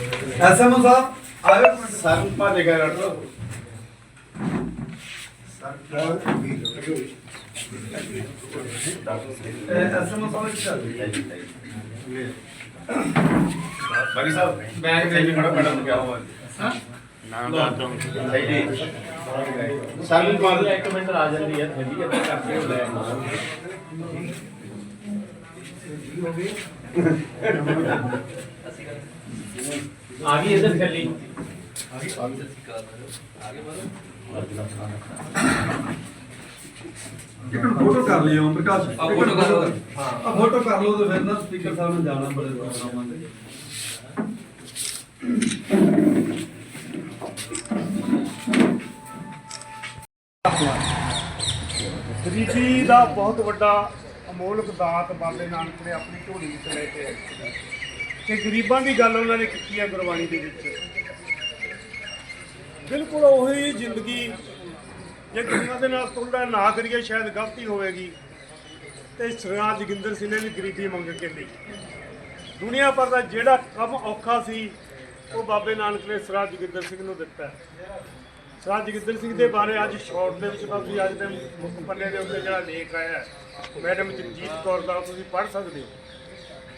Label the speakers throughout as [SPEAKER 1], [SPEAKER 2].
[SPEAKER 1] SMO ਸਾਹਿਬ ਆਇਓ।
[SPEAKER 2] Sir ਭਾਲੇ ਗਏ ਰੜੋ
[SPEAKER 1] SMO ਸਾਹਿਬ ਕੀ ਚੱਲ ਰਹੀ
[SPEAKER 2] ਬਾਕੀ ਸਾਹਿਬ ਬੈਗ ਦੇ ਵੀ ਬੜਾ ਬੜਾ ਗਿਆ ਹੋਇਆ।
[SPEAKER 3] ਨਾਮ ਦਾ ਤੋਂ
[SPEAKER 2] ਸਹੀ ਜੀ ਸਰ ਨੂੰ ਮਾਰ
[SPEAKER 3] ਇੱਕ ਮਿੰਟ ਆ ਜਾਂਦੀ ਹੈ ਥੱਲੀ ਅੱਧਾ ਕਰਕੇ ਲੈ ਆ ਗਈ ਇਧਰ ਥੱਲੀ
[SPEAKER 1] ਇੱਕ ਫੋਟੋ ਕਰ ਲਿਓ ਪ੍ਰਕਾਸ਼। ਆ ਫੋਟੋ ਕਰ ਲਓ। ਹਾਂ ਫੋਟੋ ਕਰ ਲਓ ਤੇ ਫਿਰ ਨਾ ਸਪੀਕਰ ਸਾਹਿਬ ਨੂੰ ਜਾਣਾ ਬੜੇ ਪ੍ਰੋਗਰਾਮਾਂ ਤੇ
[SPEAKER 4] ਗਰੀਬੀ ਦਾ ਬਹੁਤ ਵੱਡਾ ਅਮੋਲਕ ਦਾਤ ਬਾਬੇ ਨਾਨਕ ਨੇ ਆਪਣੀ ਝੋਲੀ ਵਿੱਚ ਲੈ ਕੇ ਤੇ ਗਰੀਬਾਂ ਦੀ ਗੱਲ ਉਹਨਾਂ ਨੇ ਕੀਤੀ ਹੈ ਗੁਰਬਾਣੀ ਦੇ ਵਿੱਚ। ਬਿਲਕੁਲ ਉਹੀ ਜ਼ਿੰਦਗੀ, ਜੇ ਦੁਨੀਆ ਦੇ ਨਾਲ ਤੁਲਨਾ ਨਾ ਕਰੀਏ ਸ਼ਾਇਦ ਗਲਤੀ ਹੋਵੇਗੀ। ਤੇ ਸਰਦਾਰ ਜੋਗਿੰਦਰ ਸਿੰਘ ਨੇ ਵੀ ਗਰੀਬੀ ਮੰਗ ਕੇ ਲਈ। ਦੁਨੀਆ ਭਰ ਦਾ ਜਿਹੜਾ ਕੰਮ ਔਖਾ ਸੀ, ਉਹ ਬਾਬੇ ਨਾਨਕ ਨੇ ਸਰਦਾਰ ਜੋਗਿੰਦਰ ਸਿੰਘ ਨੂੰ ਦਿੱਤਾ। ਸਰਦਾਰ ਜੋਗਿੰਦਰ ਸਿੰਘ ਦੇ ਬਾਰੇ ਅੱਜ ਸ਼ਾਰਟ ਦੇ ਵਿੱਚ ਬਾਕੀ ਅੱਜ ਦੇ ਮੁੱਖ ਪੰਨੇ ਦੇ ਉੱਤੇ ਜਿਹੜਾ ਲੇਖ ਆਇਆ ਮੈਡਮ ਜਗਜੀਤ ਕੌਰ ਦਾ ਤੁਸੀਂ ਪੜ੍ਹ ਸਕਦੇ ਹੋ।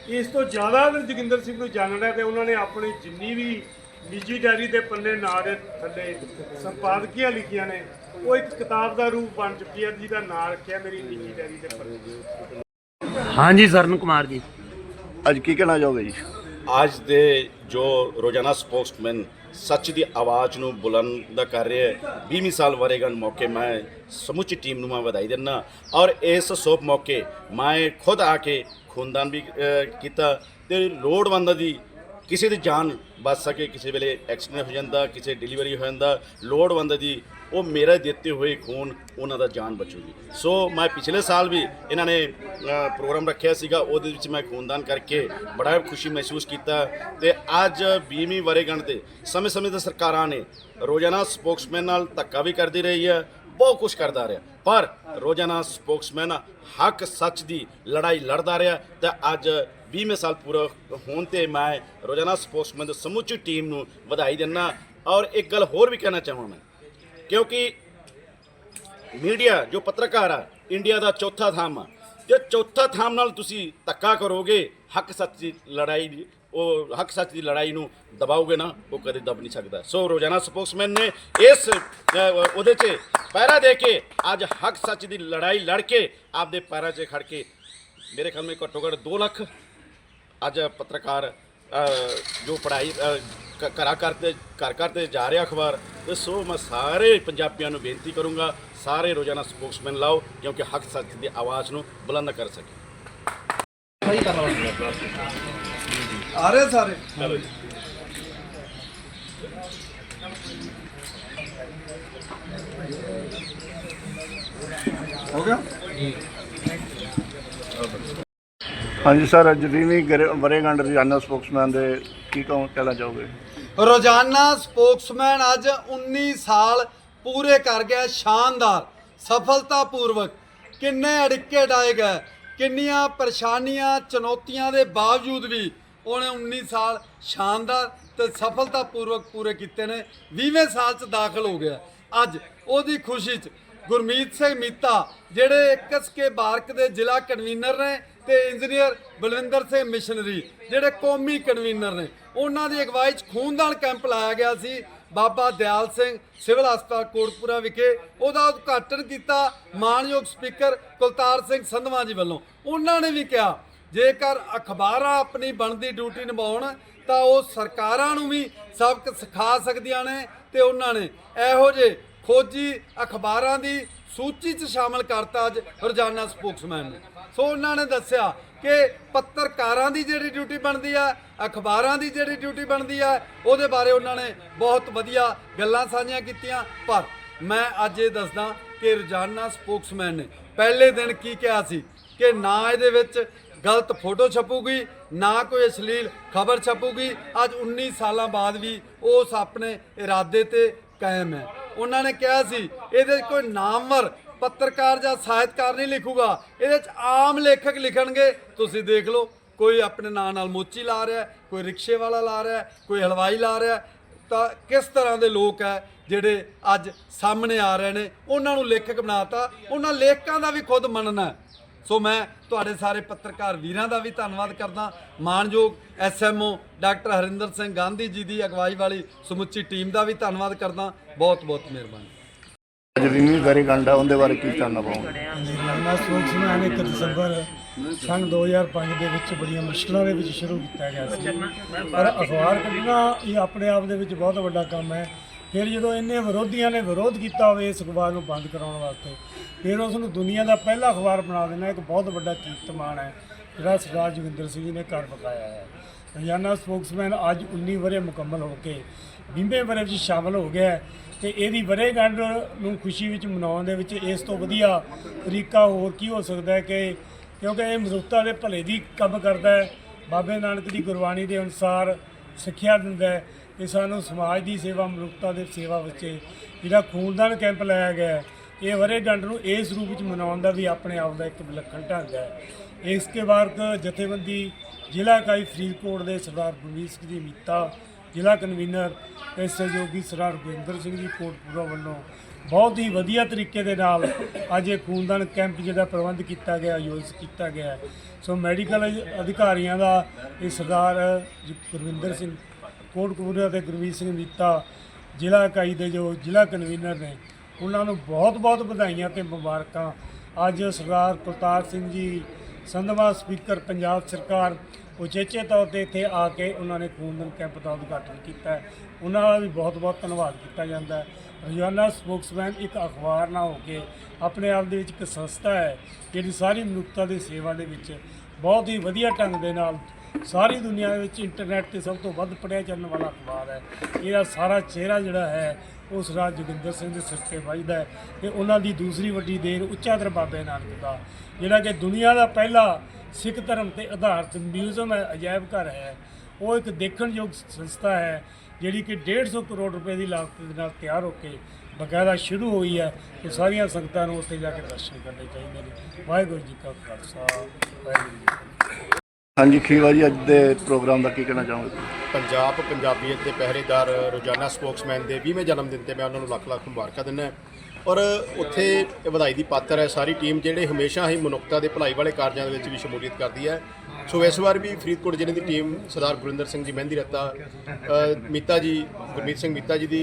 [SPEAKER 4] ਇਸ ਤੋਂ ਜ਼ਿਆਦਾ ਅਗਰ ਜੋਗਿੰਦਰ ਸਿੰਘ ਨੂੰ ਜਾਣਨਾ ਤੇ ਉਹਨਾਂ ਨੇ ਆਪਣੀ ਜਿੰਨੀ ਵੀ ਨਿੱਜੀ ਡਾਇਰੀ ਦੇ ਪੰਨੇ ਨਾਂ ਦੇ ਥੱਲੇ ਸੰਪਾਦਕੀਆਂ ਲਿਖੀਆਂ ਨੇ ਉਹ ਇੱਕ ਕਿਤਾਬ ਦਾ ਰੂਪ ਬਣ ਚੁੱਕੀ ਹੈ ਜਿਹਦਾ ਨਾਂ ਰੱਖਿਆ ਮੇਰੀ ਨਿੱਜੀ ਡਾਇਰੀ ਦੇ ਪੰਨੇ
[SPEAKER 3] ਹਾਂਜੀ ਸਰਨ ਕੁਮਾਰ ਜੀ।
[SPEAKER 5] ਅੱਜ ਕੀ ਕਹਿਣਾ ਚਾਹੋਗੇ ਜੀ?
[SPEAKER 2] ਅੱਜ ਦੇ ਜੋ ਰੋਜ਼ਾਨਾ ਸਪੋਕਸਮੈਨ ਸੱਚ ਦੀ ਆਵਾਜ਼ ਨੂੰ ਬੁਲੰਦ ਕਰ ਰਿਹਾ ਹੈ 20ਵੀਂ ਸਾਲ ਵਰੇਗੰਢ ਮੌਕੇ ਮੈਂ ਸਮੁੱਚੀ ਟੀਮ ਨੂੰ ਮੈਂ ਵਧਾਈ ਦਿੰਦਾ ਔਰ ਇਸ ਸ਼ੁਭ ਮੌਕੇ ਮੈਂ ਖੁਦ ਆ ਕੇ ਖੂਨਦਾਨ ਵੀ ਕੀਤਾ ਤੇ ਲੋੜਵੰਦਾਂ ਦੀ ਕਿਸੇ ਦੀ ਜਾਨ ਬਚ ਸਕੇ, ਕਿਸੇ ਵੇਲੇ ਐਕਸੀਡੈਂਟ ਹੋ ਜਾਂਦਾ, ਕਿਸੇ ਡਿਲੀਵਰੀ ਹੋ ਜਾਂਦਾ, ਲੋੜਵੰਦ ਦੀ ਉਹ ਮੇਰਾ ਦਿੱਤੇ ਹੋਏ ਖੂਨ, ਉਹਨਾਂ ਦਾ ਜਾਨ ਬਚੂਗੀ। ਸੋ ਮੈਂ ਪਿਛਲੇ ਸਾਲ ਵੀ ਇਹਨਾਂ ਨੇ ਪ੍ਰੋਗਰਾਮ ਰੱਖਿਆ ਸੀਗਾ, ਉਹਦੇ ਵਿੱਚ ਮੈਂ ਖੂਨਦਾਨ ਕਰਕੇ ਬੜਾ ਖੁਸ਼ੀ ਮਹਿਸੂਸ ਕੀਤਾ ਤੇ ਅੱਜ 20ਵੀਂ ਵਰੇਗੰਢ 'ਤੇ ਸਮੇਂ-ਸਮੇਂ ਤੇ ਸਰਕਾਰਾਂ ਨੇ ਰੋਜ਼ਾਨਾ ਸਪੋਕਸਮੈਨ ਨਾਲ ਧੱਕਾ ਵੀ ਕਰਦੀ ਰਹੀ ਹੈ ਬਹੁਤ ਕੁਝ ਕਰਦਾ ਰਿਹਾ। ਪਰ ਰੋਜ਼ਾਨਾ ਸਪੋਕਸਮੈਨ ਹੱਕ ਸੱਚ ਦੀ ਲੜਾਈ ਲੜਦਾ ਰਿਹਾ ਤੇ ਅੱਜ 20ਵੇਂ ਸਾਲ ਪੂਰਾ ਹੋਣ ਤੇ ਮੈਂ ਰੋਜ਼ਾਨਾ ਸਪੋਕਸਮੈਨ ਦੀ ਸਮੁੱਚੀ ਟੀਮ ਨੂੰ ਵਧਾਈ ਦਿੰਦਾ ਔਰ ਇੱਕ ਗੱਲ ਹੋਰ ਵੀ ਕਹਿਣਾ ਚਾਹਾਂ ਮੈਂ, ਕਿਉਂਕਿ ਮੀਡੀਆ ਜੋ ਪੱਤਰਕਾਰ ਆ, ਇੰਡੀਆ ਦਾ ਚੌਥਾ ਥੰਮ ਆ, ਜੇ ਚੌਥਾ ਥੰਮ ਨਾਲ ਤੁਸੀਂ ਧੱਕਾ ਕਰੋਗੇ, ਹੱਕ ਸੱਚ ਦੀ ਲੜਾਈ ਦੀ- ਉਹ ਹੱਕ ਸੱਚ ਦੀ ਲੜਾਈ ਨੂੰ ਦਬਾਓਗੇ ਨਾ ਉਹ ਕਦੇ ਦਬ ਨਹੀਂ ਸਕਦਾ। ਸੋ ਰੋਜ਼ਾਨਾ ਸਪੋਕਸਮੈਨ ਨੇ ਇਸ ਉਹਦੇ 'ਚ ਪੈਰਾ ਦੇ ਕੇ ਅੱਜ ਹੱਕ ਸੱਚ ਦੀ ਲੜਾਈ ਲੜ ਕੇ ਆਪਦੇ ਪੈਰਾਂ 'ਚ ਖੜ ਕੇ ਮੇਰੇ ਖਿਆਲ ਮੇ ਘੱਟੋ ਘੱਟ 2 ਲੱਖ ਅੱਜ ਪੱਤਰਕਾਰ ਜੋ ਪੜ੍ਹਾਈ ਅ, ਕ- ਘਰਾਂ ਕਰਦੇ ਘਰ ਘਰ ਤੇ ਜਾ ਰਿਹਾ ਅਖਬਾਰ ਤੇ ਸੋ ਮੈਂ ਸਾਰੇ ਪੰਜਾਬੀਆਂ ਨੂੰ ਬੇਨਤੀ ਕਰੂੰਗਾ ਸਾਰੇ ਰੋਜ਼ਾਨਾ ਸਪੋਕਸਮੈਨ ਲਾਓ ਕਿਉਂਕਿ ਹੱਕ ਸੱਚ ਦੀ ਆਵਾਜ਼ ਨੂੰ ਬੁਲੰਦ ਕਰ ਸਕੇ।
[SPEAKER 1] ਆ ਰਹੇ ਸਾਰੇ?
[SPEAKER 2] ਚਲੋ ਜੀ।
[SPEAKER 1] ਹੋ ਗਿਆ?
[SPEAKER 5] ਹਾਂਜੀ ਸਰ ਅੱਜ ਗਰੇ- ਵਰ੍ਹੇਗੰਢ ਰੋਜ਼ਾਨਾ ਸਪੋਕਸਮੈਨ ਦੇ ਕੀ ਕਹੋ ਕਹਿਣਾ ਚਾਹੋਗੇ?
[SPEAKER 1] ਰੋਜ਼ਾਨਾ ਸਪੋਕਸਮੈਨ ਅੱਜ 19 ਸਾਲ ਪੂਰੇ ਕਰ ਗਿਆ ਸ਼ਾਨਦਾਰ ਸਫਲਤਾਪੂਰਵਕ। ਕਿੰਨੇ ਅੜਿੱਕੇ ਡਾਏ ਗਏ ਕਿੰਨੀਆਂ ਪਰੇਸ਼ਾਨੀਆਂ ਚੁਣੌਤੀਆਂ ਦੇ ਬਾਵਜੂਦ ਵੀ ਉਹਨੇ 19 ਸਾਲ ਸ਼ਾਨਦਾਰ ਤੇ ਸਫਲਤਾਪੂਰਵਕ ਪੂਰੇ ਕੀਤੇ ਨੇ 20ਵੇਂ ਸਾਲ 'ਚ ਦਾਖਲ ਹੋ ਗਿਆ। ਅੱਜ ਉਹਦੀ ਖੁਸ਼ੀ 'ਚ ਗੁਰਮੀਤ ਸਿੰਘ ਮੀਤਾ, ਜਿਹੜੇ ਐਕਸਕੇ ਬਾਰਕ ਦੇ ਜ਼ਿਲ੍ਹਾ ਕਨਵੀਨਰ ਨੇ ਤੇ ਇੰਜੀਨੀਅਰ ਬਲਵਿੰਦਰ ਸਿੰਘ ਮਿਸ਼ਨਰੀ, ਜਿਹੜੇ ਕੌਮੀ ਕਨਵੀਨਰ ਨੇ, ਉਹਨਾਂ ਦੀ ਅਗਵਾਈ 'ਚ ਖੂਨਦਾਨ ਕੈਂਪ ਲਾਇਆ ਗਿਆ ਸੀ। ਬਾਬਾ ਦਿਆਲ ਸਿੰਘ ਸਿਵਲ ਹਸਪਤਾਲ ਕੋਟਪੁਰਾ ਵਿਖੇ ਉਹਦਾ ਉਦਘਾਟਨ ਕੀਤਾ ਮਾਨਯੋਗ ਸਪੀਕਰ ਕੁਲਤਾਰ ਸਿੰਘ ਸੰਧਵਾ ਜੀ ਵੱਲੋਂ। ਉਹਨਾਂ ਨੇ ਵੀ ਕਿਹਾ ਜੇਕਰ ਅਖਬਾਰਾਂ ਆਪਣੀ ਬਣਦੀ ਡਿਊਟੀ ਨਿਭਾਉਣ, ਤਾਂ ਉਹ ਸਰਕਾਰਾਂ ਨੂੰ ਵੀ ਸਬਕ ਸਿਖਾ ਸਕਦੀਆਂ ਨੇ ਤੇ ਉਹਨਾਂ ਨੇ ਇਹੋ ਜਿਹੇ ਖੋਜੀ ਅਖਬਾਰਾਂ ਦੀ ਸੂਚੀ 'ਚ ਸ਼ਾਮਲ ਕਰਤਾ ਅੱਜ ਰੋਜ਼ਾਨਾ ਸਪੋਕਸਮੈਨ ਨੇ। ਸੋ ਉਹਨਾਂ ਨੇ ਦੱਸਿਆ ਕਿ ਪੱਤਰਕਾਰਾਂ ਦੀ ਜਿਹੜੀ ਡਿਊਟੀ ਬਣਦੀ ਆ, ਅਖਬਾਰਾਂ ਦੀ ਜਿਹੜੀ ਡਿਊਟੀ ਬਣਦੀ ਆ, ਉਹਦੇ ਬਾਰੇ ਉਹਨਾਂ ਨੇ ਬਹੁਤ ਵਧੀਆ ਗੱਲਾਂ ਸਾਂਝੀਆਂ ਕੀਤੀਆਂ। ਪਰ ਮੈਂ ਅੱਜ ਇਹ ਦੱਸਦਾ ਕਿ ਰੋਜ਼ਾਨਾ ਸਪੋਕਸਮੈਨ ਨੇ ਪਹਿਲੇ ਦਿਨ ਕੀ ਕਿਹਾ ਸੀ ਕਿ ਨਾ ਇਹਦੇ ਵਿੱਚ ਗਲਤ ਫੋਟੋ ਛਪੂਗੀ, ਨਾ ਕੋਈ ਅਸ਼ਲੀਲ ਖਬਰ ਛਪੂਗੀ। ਅੱਜ 19 ਸਾਲਾਂ ਬਾਅਦ ਵੀ ਉਸ ਆਪਣੇ ਇਰਾਦੇ ਤੇ ਕਾਇਮ ਹੈ। ਉਹਨਾਂ ਨੇ ਕਿਹਾ ਸੀ, ਇਹਦੇ 'ਚ ਕੋਈ ਨਾਮਵਰ, ਪੱਤਰਕਾਰ ਜਾਂ ਸਾਹਿਤਕਾਰ ਨਹੀਂ ਲਿਖੂਗਾ। ਇਹਦੇ 'ਚ ਆਮ ਲੇਖਕ ਲਿਖਣਗੇ, ਤੁਸੀਂ ਦੇਖ ਲਓ। ਕੋਈ ਆਪਣੇ ਨਾਂ ਨਾਲ ਮੋਚੀ ਲਾ ਰਿਹਾ, ਕੋਈ ਰਿਕਸ਼ੇ ਵਾਲਾ ਲਾ ਰਿਹਾ, ਕੋਈ ਹਲਵਾਈ ਲਾ ਰਿਹਾ। ਤਾਂ ਕਿਸ ਤਰ੍ਹਾਂ ਦੇ ਲੋਕ ਹੈ ਜਿਹੜੇ ਅੱਜ ਸਾਹਮਣੇ ਆ ਰਹੇ ਨੇ? ਉਹਨਾਂ ਨੂੰ ਲੇਖਕ ਬਣਾਤਾ। ਉਹਨਾਂ ਲੇਖਕਾਂ ਦਾ ਵੀ ਖੁਦ ਮੰਨਣਾ ਸੋ ਮੈਂ ਤੁਹਾਡੇ ਸਾਰੇ ਪੱਤਰਕਾਰ ਵੀਰਾਂ ਦਾ ਵੀ ਧੰਨਵਾਦ ਕਰਦਾ। ਮਾਨਯੋਗ ਐਸਐਮਓ ਡਾਕਟਰ ਹਰਿੰਦਰ ਸਿੰਘ ਗਾਂਧੀ ਜੀ ਦੀ ਅਗਵਾਈ ਵਾਲੀ ਸਮੁੱਚੀ ਟੀਮ ਦਾ ਵੀ ਧੰਨਵਾਦ ਕਰਦਾ। ਬਹੁਤ ਬਹੁਤ ਮਿਹਰਬਾਨੀ।
[SPEAKER 5] ਅੱਜ ਵੀਵੀਂ ਵਰੇਗੰਢ ਆ ਉਹਦੇ ਬਾਰੇ ਕੀ ਚਾਨਣਾ ਪਾਉਂਗੇ
[SPEAKER 4] ਲੰਮਾ ਸਪੋਕਸਮੈਨ 1 ਦਸੰਬਰ ਸੰਨ 2005 ਦੇ ਵਿੱਚ ਬੜੀਆਂ ਮੁਸ਼ਕਲਾਂ ਦੇ ਵਿੱਚ ਸ਼ੁਰੂ ਕੀਤਾ ਗਿਆ ਸੀ। ਪਰ ਅਖਬਾਰ ਕੱਢਣਾ ਇਹ ਆਪਣੇ ਆਪ ਦੇ ਵਿੱਚ ਬਹੁਤ ਵੱਡਾ ਕੰਮ ਹੈ। ਫਿਰ ਜਦੋਂ ਇੰਨੇ ਵਿਰੋਧੀਆਂ ਨੇ ਵਿਰੋਧ ਕੀਤਾ ਹੋਵੇ ਇਸ ਅਖਬਾਰ ਨੂੰ ਬੰਦ ਕਰਾਉਣ ਵਾਸਤੇ, ਫਿਰ ਉਸ ਨੂੰ ਦੁਨੀਆ ਦਾ ਪਹਿਲਾ ਅਖਬਾਰ ਬਣਾ ਦੇਣਾ, ਇੱਕ ਬਹੁਤ ਵੱਡਾ ਕੀਰਤਮਾਨ ਹੈ, ਜਿਹੜਾ ਸਰਦਾਰ ਜੋਗਿੰਦਰ ਸਿੰਘ ਜੀ ਨੇ ਕਰ ਬਕਾਇਆ ਹੈ। ਰੋਜ਼ਾਨਾ ਸਪੋਕਸਮੈਨ ਅੱਜ 19 ਵਰੇ ਮੁਕੰਮਲ ਹੋ ਕੇ 20ਵੇਂ ਵਰੇ ਵਿੱਚ ਸ਼ਾਮਲ ਹੋ ਗਿਆ ਹੈ ਤੇ ਇਹਦੀ ਵਰੇਗੰਢ ਨੂੰ ਖੁਸ਼ੀ ਵਿੱਚ ਮਨਾਉਣ ਦੇ ਵਿੱਚ ਇਸ ਤੋਂ ਵਧੀਆ ਤਰੀਕਾ ਹੋਰ ਕੀ ਹੋ ਸਕਦਾ ਹੈ ਕਿ ਕਿਉਂਕਿ ਇਹ ਮਨੁੱਖਤਾ ਦੇ ਭਲੇ ਦੀ ਕੰਮ ਕਰਦਾ ਹੈ। ਬਾਬੇ ਨਾਨਕ ਦੀ ਗੁਰਬਾਣੀ ਦੇ ਅਨੁਸਾਰ ਸਿੱਖਿਆ ਦਿੰਦਾ ਹੈ। ਕਿ ਸਾਨੂੰ ਸਮਾਜ ਦੀ ਸੇਵਾ, ਮਨੁੱਖਤਾ ਦੇ ਸੇਵਾ ਵਿੱਚ ਜਿਹੜਾ ਖੂਨਦਾਨ ਕੈਂਪ ਲਾਇਆ ਗਿਆ ਹੈ, ਇਹ ਵਰੇਗੰਢ ਨੂੰ ਇਸ ਰੂਪ ਵਿੱਚ ਮਨਾਉਣ ਦਾ ਵੀ ਆਪਣੇ ਆਪ ਦਾ ਇੱਕ ਵਿਲੱਖਣ ਢੰਗ ਹੈ। ਇਸ ਕੇ ਬਾਅਦ ਜਥੇਬੰਦੀ ਜ਼ਿਲ੍ਹਾ ਇਕਾਈ ਫਰੀਦਕੋਟ ਦੇ ਸਰਦਾਰ ਗੁਰਮੀਤ ਸਿੰਘ ਜੀ ਮਿੱਤਾ, ਜ਼ਿਲ੍ਹਾ ਕਨਵੀਨਰ ਤੇ ਸਹਿਯੋਗੀ ਸਰਦਾਰ ਗੁਰਿੰਦਰ ਸਿੰਘ ਜੀ ਕੋਟਪੂਰਾ ਵੱਲੋਂ ਬਹੁਤ ਹੀ ਵਧੀਆ ਤਰੀਕੇ ਦੇ ਨਾਲ ਅੱਜ ਇਹ ਖੂਨਦਾਨ ਕੈਂਪ ਜਿਹੜਾ ਪ੍ਰਬੰਧ ਕੀਤਾ ਗਿਆ, ਆਯੋਜਿਤ ਕੀਤਾ ਗਿਆ ਸੋ ਮੈਡੀਕਲ ਅਧਿਕਾਰੀਆਂ ਦਾ ਇਹ ਸਰਦਾਰ ਗੁਰਵਿੰਦਰ ਸਿੰਘ ਕੋਟਪੂਰਾ ਤੇ ਗੁਰਮੀਤ ਸਿੰਘ ਮੀਤਾ, ਜ਼ਿਲ੍ਹਾ ਇਕਾਈ ਦੇ ਜੋ ਜ਼ਿਲ੍ਹਾ ਕਨਵੀਨਰ ਨੇ, ਉਹਨਾਂ ਨੂੰ ਬਹੁਤ-ਬਹੁਤ ਵਧਾਈਆਂ ਤੇ ਮੁਬਾਰਕਾਂ। ਅੱਜ ਸਰਦਾਰ ਕੁਲਤਾਰ ਸਿੰਘ ਜੀ, ਸੰਧਵਾ ਸਪੀਕਰ ਪੰਜਾਬ ਸਰਕਾਰ, ਉਚੇਚੇ ਤੌਰ ਤੇ ਇੱਥੇ ਆ ਕੇ ਉਹਨਾਂ ਨੇ ਖੂਨਦਾਨ ਕੈਂਪ ਦਾ ਉਦਘਾਟਨ ਕੀਤਾ। ਉਹਨਾਂ ਦਾ ਵੀ ਬਹੁਤ-ਬਹੁਤ ਧੰਨਵਾਦ ਕੀਤਾ ਜਾਂਦਾ ਰੋਜ਼ਾਨਾ ਸਪੋਕਸਮੈਨ ਇੱਕ ਅਖਬਾਰ ਨਾ ਹੋ ਕੇ ਆਪਣੇ ਆਪ ਦੇ ਵਿੱਚ ਇੱਕ ਸੰਸਥਾ ਹੈ, ਜਿਹੜੀ ਸਾਰੀ ਮਨੁੱਖਤਾ ਦੀ ਸੇਵਾ ਦੇ ਵਿੱਚ ਬਹੁਤ ਹੀ ਵਧੀਆ ਢੰਗ ਦੇ ਨਾਲ ਸਾਰੀ ਦੁਨੀਆ ਦੇ ਵਿੱਚ ਇੰਟਰਨੈਟ ਤੇ ਸਭ ਤੋਂ ਵੱਧ ਪੜਿਆ ਚੱਲਣ ਵਾਲਾ ਅਖਬਾਰ ਹੈ। ਇਹਦਾ ਸਾਰਾ ਚਿਹਰਾ ਜਿਹੜਾ ਹੈ, ਉਸ ਰਾਜ ਜੋਗਿੰਦਰ ਸਿੰਘ ਦੇ ਸਿਰ ਤੇ ਵੱਜਦਾ ਹੈ ਤੇ ਉਹਨਾਂ ਦੀ ਦੂਸਰੀ ਵੱਡੀ ਦੇਣ ਉੱਚਾ ਦਰ ਬਾਬੇ ਨਾਨਕ ਦਾ। ਜਿਹੜਾ ਕਿ ਦੁਨੀਆ ਦਾ ਪਹਿਲਾ ਸਿੱਖ ਧਰਮ ਤੇ ਆਧਾਰਿਤ ਮਿਊਜ਼ੀਅਮ ਹੈ, ਅਜਾਇਬ ਘਰ ਹੈ। ਉਹ ਇੱਕ ਦੇਖਣਯੋਗ ਸੰਸਥਾ ਹੈ, ਜਿਹੜੀ ਕਿ 150 ਕਰੋੜ ਰੁਪਏ ਦੀ ਲਾਗਤ ਦੇ ਨਾਲ ਤਿਆਰ ਹੋ ਕੇ ਬਕਾਇਦਾ ਸ਼ੁਰੂ ਹੋਈ ਹੈ ਤੇ ਸਾਰੀਆਂ ਸੰਗਤਾਂ ਨੂੰ ਉੱਥੇ ਜਾ ਕੇ ਦਰਸ਼ਨ ਕਰਨੇ ਚਾਹੀਦੇ ਨੇ। ਵਾਹਿਗੁਰੂ ਜੀ ਕਾ ਖਾਲਸਾ, ਵਾਹਿਗੁਰੂ ਜੀ
[SPEAKER 5] ਹਾਂਜੀ ਖੀਵਾ ਜੀ, ਅੱਜ ਦੇ ਪ੍ਰੋਗਰਾਮ ਦਾ ਕੀ ਕਹਿਣਾ ਚਾਹੋਗੇ?
[SPEAKER 6] ਪੰਜਾਬ ਪੰਜਾਬੀਅਤ ਦੇ ਪਹਿਰੇਦਾਰ ਰੋਜ਼ਾਨਾ ਸਪੋਕਸਮੈਨ ਦੇ 20ਵੇਂ ਜਨਮ ਦਿਨ ਤੇ ਮੈਂ ਉਹਨਾਂ ਨੂੰ ਲੱਖ ਲੱਖ ਮੁਬਾਰਕਾਂ ਦਿੰਦਾ ਔਰ ਉੱਥੇ ਇਹ ਵਧਾਈ ਦੀ ਪਾਤਰ ਹੈ ਸਾਰੀ ਟੀਮ, ਜਿਹੜੇ ਹਮੇਸ਼ਾ ਹੀ ਮਨੁੱਖਤਾ ਦੇ ਭਲਾਈ ਵਾਲੇ ਕਾਰਜਾਂ ਦੇ ਵਿੱਚ ਵੀ ਸ਼ਮੂਲੀਅਤ ਕਰਦੀ ਹੈ। ਸੋ ਇਸ ਵਾਰ ਵੀ ਫਰੀਦਕੋਟ ਜ਼ਿਲ੍ਹੇ ਦੀ ਟੀਮ ਸਰਦਾਰ ਗੁਰਿੰਦਰ ਸਿੰਘ ਜੀ ਮਹਿੰਦੀ ਰੱਤਾ ਮੀਤਾ ਜੀ, ਗੁਰਮੀਤ ਸਿੰਘ ਮੀਤਾ ਜੀ ਦੀ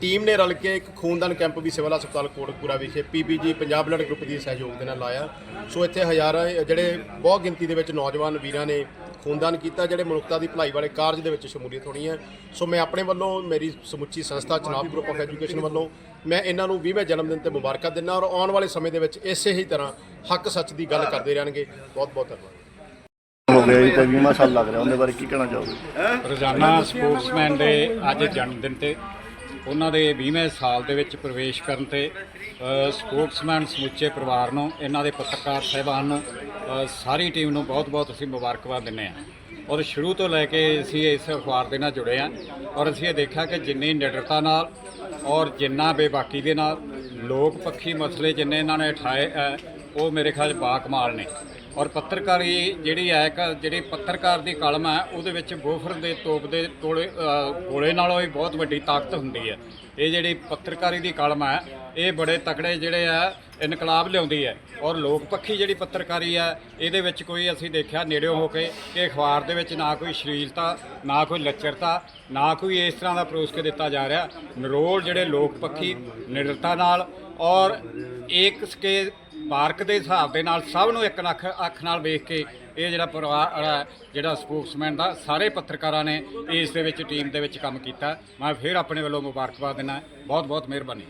[SPEAKER 6] ਟੀਮ ਨੇ ਰਲ ਕੇ ਇੱਕ ਖੂਨਦਾਨ ਕੈਂਪ ਵੀ ਸਿਵਲ ਹਸਪਤਾਲ ਕੋਟਕਪੂਰਾ ਵਿਖੇ ਪੀਬੀਜੀ ਪੰਜਾਬ ਬਲੱਡ ਗਰੁੱਪ ਦੀ ਸਹਿਯੋਗ ਦੇ ਨਾਲ ਲਾਇਆ। ਸੋ ਇੱਥੇ ਹਜ਼ਾਰਾਂ ਜਿਹੜੇ ਬਹੁਤ ਗਿਣਤੀ ਦੇ ਵਿੱਚ ਨੌਜਵਾਨ ਵੀਰਾਂ ਨੇ ਖੂਨਦਾਨ ਕੀਤਾ ਜਿਹੜੇ ਮਨੁੱਖਤਾ ਦੀ ਭਲਾਈ ਵਾਲੇ ਕਾਰਜ ਦੇ ਵਿੱਚ ਸ਼ਮੂਲੀਅਤ ਹੋਣੀ ਹੈ। ਸੋ ਮੈਂ ਆਪਣੇ ਵੱਲੋਂ ਮੇਰੀ ਸਮੁੱਚੀ ਸੰਸਥਾ ਚਨਾਬ ਗਰੁੱਪ ਆਫ ਐਜੂਕੇਸ਼ਨ ਵੱਲੋਂ ਮੈਂ ਇਹਨਾਂ ਨੂੰ 20ਵੇਂ ਜਨਮ ਦਿਨ ਤੇ ਮੁਬਾਰਕਾਂ ਦਿੰਦਾ ਔਰ ਆਉਣ ਵਾਲੇ ਸਮੇਂ ਦੇ ਵਿੱਚ ਇਸੇ ਹੀ ਤਰ੍ਹਾਂ ਹੱਕ ਸੱਚ ਦੀ ਗੱਲ ਕਰਦੇ ਰਹਿਣਗੇ। ਬਹੁਤ ਬਹੁਤ ਧੰਨਵਾਦ।
[SPEAKER 5] ਹੋ ਗਿਆ ਜੀ ਤੇ 20ਵਾਂ ਸਾਲ ਲੱਗ ਰਿਹਾ ਉਹਦੇ ਬਾਰੇ ਕੀ ਕਹਿਣਾ ਚਾਹੋਗੇ?
[SPEAKER 3] ਰੋਜ਼ਾਨਾ ਸਪੋਰਟਸਮੈਨ ਦੇ ਅੱਜ ਜਨਮ ਦਿਨ ਤੇ ਉਹਨਾਂ ਦੇ 20ਵੇਂ ਸਾਲ ਦੇ ਵਿੱਚ ਪ੍ਰਵੇਸ਼ ਕਰਨ ਤੇ ਅ, ਸਪੋਰਟਸਮੈਨ ਸਮੁੱਚੇ ਪਰਿਵਾਰ ਨੂੰ ਇਹਨਾਂ ਦੇ ਪੱਤਰਕਾਰ ਸਹਿਬਾਨ ਨੂੰ ਸਾਰੀ ਟੀਮ ਨੂੰ ਬਹੁਤ-ਬਹੁਤ ਅਸੀਂ ਮੁਬਾਰਕਬਾਦ ਦਿੰਦੇ ਹਾਂ। ਔਰ ਸ਼ੁਰੂ ਤੋਂ ਲੈ ਕੇ ਅਸੀਂ ਇਸ ਅਖਬਾਰ ਦੇ ਨਾਲ ਜੁੜੇ ਹਾਂ ਔਰ ਅਸੀਂ ਇਹ ਦੇਖਿਆ ਕਿ ਜਿੰਨੀ ਨਿਡਰਤਾ ਨਾਲ ਔਰ ਜਿੰਨਾ ਬੇਬਾਕੀ ਦੇ ਨਾਲ ਲੋਕ ਪੱਖੀ ਮਸਲੇ ਜਿੰਨੇ ਇਹਨਾਂ ਨੇ ਉਠਾਏ ਹੈ, ਉਹ ਮੇਰੇ ਖਿਆਲ 'ਚ ਬਾਕਮਾਲ ਨੇ। ਔਰ ਪੱਤਰਕਾਰੀ ਜਿਹੜੀ ਹੈ ਇੱਕ ਜਿਹੜੀ ਪੱਤਰਕਾਰ ਦੀ ਕਲਮ ਹੈ ਉਹਦੇ ਵਿੱਚ ਗੋਫਰ ਦੇ ਤੋਪ ਦੇ ਤੋਲੇ ਅ, ਗੋਲੇ ਨਾਲੋਂ ਵੀ ਬਹੁਤ ਵੱਡੀ ਤਾਕਤ ਹੁੰਦੀ ਹੈ। ਇਹ ਜਿਹੜੀ ਪੱਤਰਕਾਰੀ ਦੀ ਕਲਮ ਹੈ ਇਹ ਬੜੇ ਤਕੜੇ ਜਿਹੜੇ ਆ ਇਨਕਲਾਬ ਲਿਆਉਂਦੀ ਹੈ। ਔਰ ਲੋਕ ਪੱਖੀ ਜਿਹੜੀ ਪੱਤਰਕਾਰੀ ਹੈ ਇਹਦੇ ਵਿੱਚ ਕੋਈ ਅਸੀਂ ਦੇਖਿਆ ਨੇੜਿਓਂ ਹੋ ਕੇ ਕਿ ਅਖਬਾਰ ਦੇ ਵਿੱਚ ਨਾ ਕੋਈ ਸ਼ਲੀਲਤਾ ਨਾ ਕੋਈ ਲੱਚਰਤਾ ਨਾ ਕੋਈ ਇਸ ਤਰ੍ਹਾਂ ਦਾ ਪਰੋਸ ਕੇ ਦਿੱਤਾ ਜਾ ਰਿਹਾ। ਨਰੋਲ ਜਿਹੜੇ ਲੋਕ ਪੱਖੀ ਨਿਡਰਤਾ ਨਾਲ ਔਰ ਇੱਕ ਸਕੇ ਮਾਰਕ ਦੇ ਹਿਸਾਬ ਦੇ ਨਾਲ ਸਭ ਨੂੰ ਇੱਕ ਅੱਖ ਅੱਖ ਨਾਲ ਵੇਖ ਕੇ ਇਹ ਜਿਹੜਾ ਪਰਿਵਾਰ ਜਿਹੜਾ ਸਪੋਕਸਮੈਨ ਦਾ, ਸਾਰੇ ਪੱਤਰਕਾਰਾਂ ਨੇ ਇਸ ਦੇ ਵਿੱਚ, ਟੀਮ ਦੇ ਵਿੱਚ ਕੰਮ ਕੀਤਾ। ਮੈਂ ਫਿਰ ਆਪਣੇ ਵੱਲੋਂ ਮੁਬਾਰਕਬਾਦ ਦਿੰਦਾ। ਬਹੁਤ ਬਹੁਤ ਮਿਹਰਬਾਨੀ।